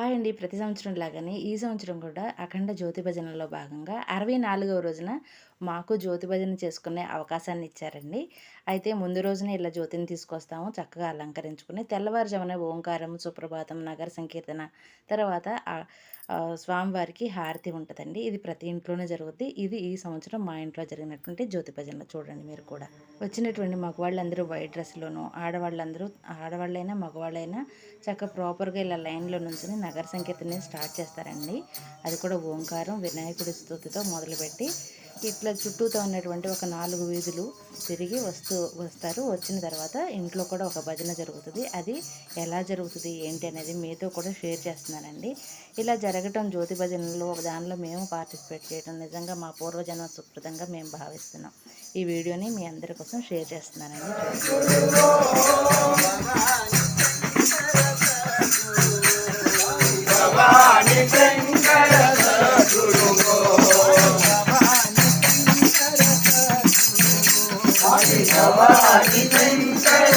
Hi అండి. ప్రతి సంవత్సరం లాగానే ఈ సంవత్సరం కూడా అఖండ జ్యోతి భజనలో భాగంగా అరవై నాలుగవ రోజున మాకు జ్యోతి భజన చేసుకునే అవకాశాన్ని ఇచ్చారండి. అయితే ముందు రోజున ఇలా జ్యోతిని తీసుకొస్తాము చక్కగా అలంకరించుకుని తెల్లవారుజామున ఓంకారం సుప్రభాతం నగర సంకీర్తన తర్వాత స్వామివారికి హారతి ఉంటుందండి. ఇది ప్రతి ఇంట్లోనే జరుగుద్ది. ఇది ఈ సంవత్సరం మా ఇంట్లో జరిగినటువంటి జ్యోతి భజన చూడండి మీరు కూడా. వచ్చినటువంటి మగవాళ్ళందరూ వైట్ డ్రెస్లోను ఆడవాళ్ళందరూ ఆడవాళ్ళైనా మగవాళ్ళైనా చక్కగా ప్రాపర్గా ఇలా లైన్లో నుంచి నగర సంకీర్తనని స్టార్ట్ చేస్తారండి. అది కూడా ఓంకారం వినాయకుడి స్థుతితో మొదలుపెట్టి ఇట్లా చుట్టూతో ఉన్నటువంటి ఒక నాలుగు వీధులు తిరిగి వస్తూ వస్తారు. వచ్చిన తర్వాత ఇంట్లో కూడా ఒక భజన జరుగుతుంది. అది ఎలా జరుగుతుంది ఏంటి అనేది మీతో కూడా షేర్ చేస్తున్నానండి. ఇలా జరగటం జ్యోతి భజనలో ఒక దానిలో మేము పార్టిసిపేట్ చేయడం నిజంగా మా పూర్వజన్మ సుకృతంగా మేము భావిస్తున్నాం. ఈ వీడియోని మీ అందరి కోసం షేర్ చేస్తున్నానండి. నవాగి శంకర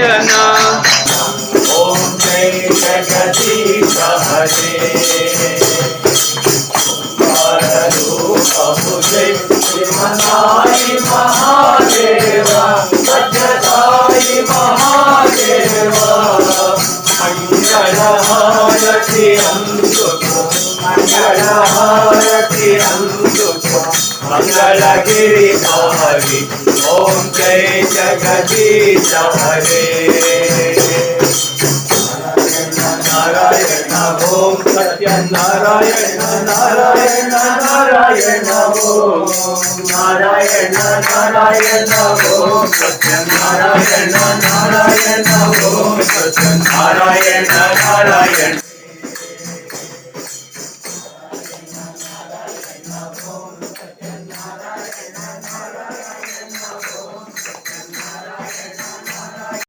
नयना ॐ जय जगति सहरे श्रीमनाय महादेव सज्जताय महादेव मङ्गलहाय चिरन्तु मङ्गलः మంగళగిరి హరి ఓం జయ జగదీశ హరే నారాయణ ఓం సత్యనారాయణ నారాయణ నారాయణ ఓం నారాయణ నారాయణ ఓం సత్యనారాయణ నారాయణ ఓం నారాయణ నారాయణ